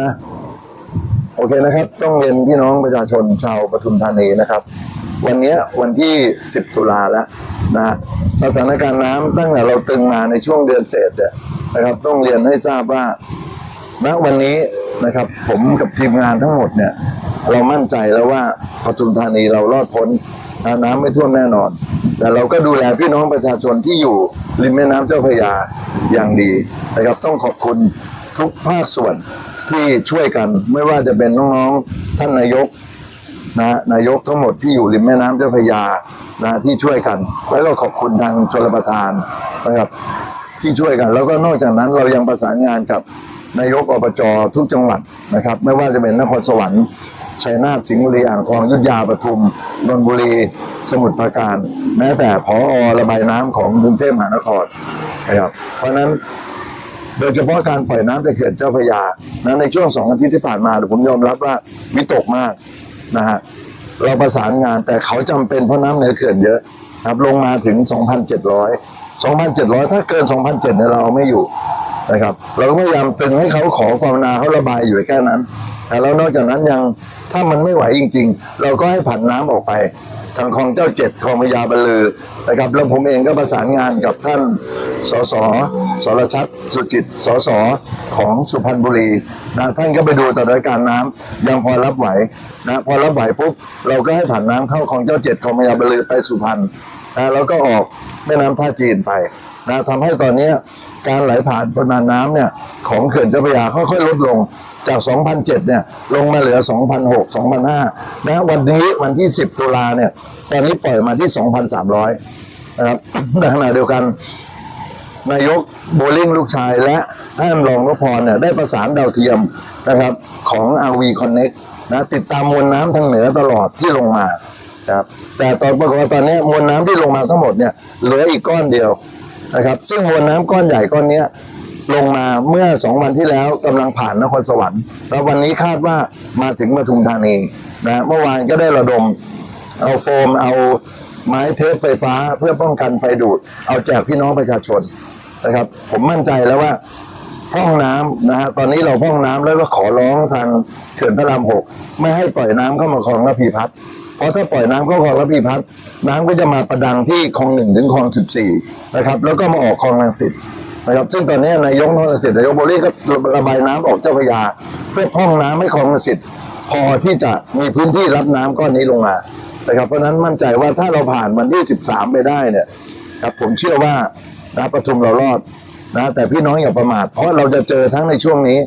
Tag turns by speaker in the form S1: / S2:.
S1: นะโอเคนะครับ ต้องเรียนพี่น้องประชาชนชาวปทุมธานีนะครับ วันนี้วันที่ 10 ตุลาแล้วนะสถานการณ์น้ำตั้งแต่เราตึงมาในช่วงเดือนเศษเนี่ยนะครับ ต้องเรียนให้ทราบว่าณวันนี้นะครับ ผมกับทีมงานทั้งหมดเนี่ย เรามั่นใจแล้วว่าปทุมธานีเรารอดพ้นนะน้ำไม่ท่วมแน่นอน แต่เราก็ดูแลพี่น้องประชาชนที่อยู่ริมแม่น้ำเจ้าพระยาอย่างดีนะครับ ต้องขอบคุณทุกภาคส่วน ที่ช่วยกันไม่ว่าจะเป็นน้องๆท่านนายกนะนายกทั้งหมดที่อยู่ริมแม่น้ำเจ้าพระยานะที่ช่วยกัน แล้วก็ขอบคุณทางชลประทานนะครับที่ช่วยกัน แล้วก็นอกจากนั้นเรายังประสานงานกับนายกอบจทุกจังหวัดนะครับ ไม่ว่าจะเป็นนครสวรรค์ชัยนาทสิงห์บุรีอ่างทองยุทธยาปทุมนนทบุรี สมุทรปราการ แม้แต่พออระบายน้ำของกรุงเทพมหานครนะครับเพราะฉะนั้น โดยเฉพาะการปล่อยน้ำจากเขื่อนเจ้าพระยานะในช่วงสองอาทิตย์ที่ผ่านมาผมยอมรับว่าวิตกมากนะฮะเราประสานงานแต่เขาจำเป็นเพราะน้ำเหนือเขื่อนเยอะครับลงมาถึง 2,700 2,700 ถ้าเกิน 2,700เนี่ยเราไม่อยู่นะครับเราก็พยายามตึงให้เขาขอความนาเขาระบายอยู่แค่นั้นแต่แล้วนอกจากนั้นยังถ้ามันไม่ไหวจริง ๆ เราก็ให้ผันน้ำออกไป ทางคลองเจ้าเจ็ดคลองพญาบรรลือนะครับ แล้วผมเองก็ประสานงานกับท่านสสสรชัดสุจิตสสของสุพรรณบุรีนะท่านก็ไปดูสถานการณ์น้ำยังพอรับไหวนะพอรับไหวปุ๊บเราก็ให้ผ่านน้ำเข้าคลองเจ้าเจ็ดคลองพญาบรรลือไปสุพรรณนะแล้วก็ออกแม่น้ำท่าจีนไปนะทำให้ตอนเนี้ย การไหลผ่านปริมาณน้ำเนี่ยของเขื่อนเจ้าพระยาค่อยๆลดลงจาก 2,007 เนี่ยลงมาเหลือ 2,006 2,005 นะวันนี้วันที่ 10 ตุลาเนี่ยตอนนี้ปล่อยมาที่ 2,300 นะครับในขณะเดียวกันนายกโบลิ่งลูกชายและท่านรองนพพรเนี่ยได้ประสานดาวเทียมนะครับของ RV Connect นะติดตามมวลน้ำทางเหนือตลอดที่ลงมานะครับแต่ตอนปรากฏว่าตอนนี้มวลน้ำที่ลงมาทั้งหมดเนี่ยเหลืออีกก้อนเดียว นะครับ ซึ่งมวลน้ำก้อนใหญ่ก้อนเนี้ยลงมาเมื่อสองวันที่แล้วกำลังผ่านนครสวรรค์แล้ววันนี้คาดว่ามาถึงปทุมธานีนะเมื่อวานก็ได้ระดมเอาโฟมเอาไม้เทปไฟฟ้าเพื่อป้องกันไฟดูด เอาแจกพี่น้องประชาชนนะครับ ผมมั่นใจแล้วว่าพร่องน้ำนะฮะตอนนี้เราพร่องน้ำแล้วก็ขอร้องทางเขื่อนพระรามหกไม่ให้ปล่อยน้ำเข้ามาคลองระพีพัฒน์ ราะถ้าปล่อยน้ำเข้าคลองระพีพัฒน์น้ำก็จะมาประดังที่คลองหนึ่งถึงคลองสิบสี่นะครับ แล้วก็มาออกคลองลังสิตนะครับ ซึ่งตอนนี้นายกนรสิตนายกโบลี่ก็ระบายน้ำออกเจ้าพระยา เพื่อพร่องน้ำให้คลองลังสิตพอที่จะมีพื้นที่รับน้ำก้อนนี้ลงมานะครับเพราะฉะนั้นมั่นใจว่าถ้าเราผ่านวันที่ 13 ไปได้เนี่ยครับผมเชื่อว่านะปทุมเรารอดนะแต่พี่น้องอย่าประมาทเพราะเราจะเจอทั้งในช่วงนี้